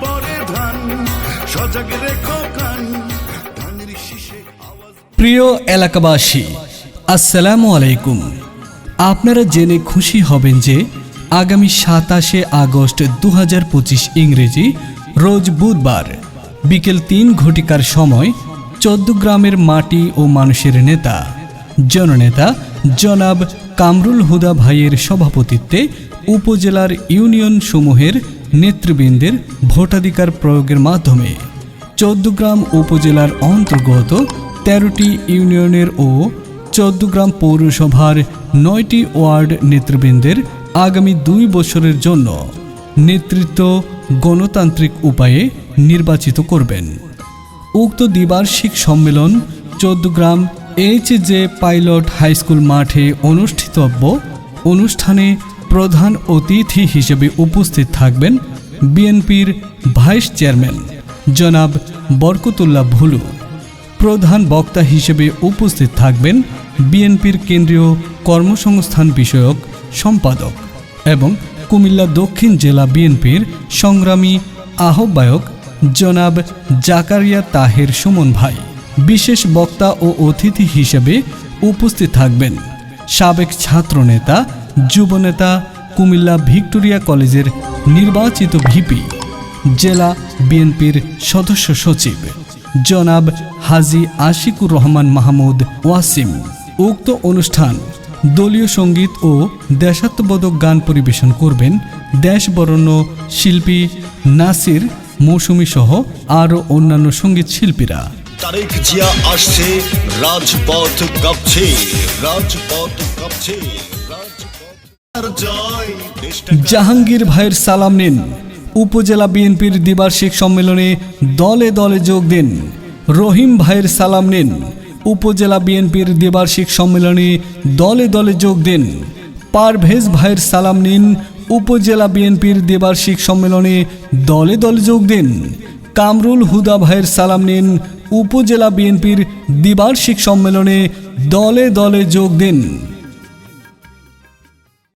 পরে ধান সজাগ রেখো কান ধানের প্রিয় এলাকাবাসী, আসসালামু আলাইকুম। আপনারা জেনে খুশি হবেন যে আগামী সাতাশে আগস্ট দু হাজার পঁচিশ ইংরেজি রোজ বুধবার বিকেল তিন ঘটিকার সময় চোদ্দ গ্রামের মাটি ও মানুষের নেতা, জননেতা জনাব কামরুল হুদা ভাইয়ের সভাপতিত্বে উপজেলার ইউনিয়ন সমূহের নেতৃবৃন্দের ভোটাধিকার প্রয়োগের মাধ্যমে চৌদ্দগ্রাম উপজেলার অন্তর্গত তেরোটি ইউনিয়নের ও চৌদ্দগ্রাম পৌরসভার নয়টি ওয়ার্ড নেতৃবৃন্দের আগামী দুই বছরের জন্য নেতৃত্ব গণতান্ত্রিক উপায়ে নির্বাচিত করবেন। উক্ত দ্বিবার্ষিক সম্মেলন Chauddagram H J pilot high school মাঠে অনুষ্ঠিতব্য। অনুষ্ঠানে প্রধান অতিথি হিসেবে উপস্থিত থাকবেন বিএনপির ভাইস চেয়ারম্যান জনাব বরকতুল্লাহ ভুলু। প্রধান বক্তা হিসেবে উপস্থিত থাকবেন বিএনপির কেন্দ্রীয় কর্মসংস্থান বিষয়ক সম্পাদক এবং কুমিল্লা দক্ষিণ জেলা বিএনপির সংগ্রামী আহ্বায়ক জনাব জাকারিয়া তাহের সুমন ভাই। বিশেষ বক্তা ও অতিথি হিসেবে উপস্থিত থাকবেন সাবেক ছাত্রনেতা যুবনেতা কুমিল্লা ভিক্টোরিয়া কলেজের নির্বাচিত ভিপি, জেলা বিএনপির সদস্য সচিব, জনাব হাজি আশিকুর রহমান মাহমুদ ওয়াসিম। উক্ত অনুষ্ঠান দলীয় সংগীত ও দেশাত্মবোধক গান পরিবেশন করবেন দেশবরণ্য শিল্পী নাসির মৌসুমী সহ আরও অন্যান্য সংগীত শিল্পীরা। জিয়া আসছে, রাজপথ কাঁপছে রাজপথ কাঁপছে জাহাঙ্গীর ভাইয়ের সালাম নিন। উপজেলা বিএনপির দ্বিবার্ষিক সম্মেলনে দলে দলে যোগ দিন। রহিম ভাইয়ের সালাম নিন। উপজেলা বিএনপির দ্বিবার্ষিক সম্মেলনে দলে দলে যোগ দিন। পারভেজ ভাইয়ের সালাম নিন। উপজেলা বিএনপির দ্বিবার্ষিক সম্মেলনে দলে দলে যোগ দিন। কামরুল হুদা ভাইয়ের সালাম নিন। উপজেলা বিএনপির দ্বিবার্ষিক সম্মেলনে দলে দলে যোগ দিন।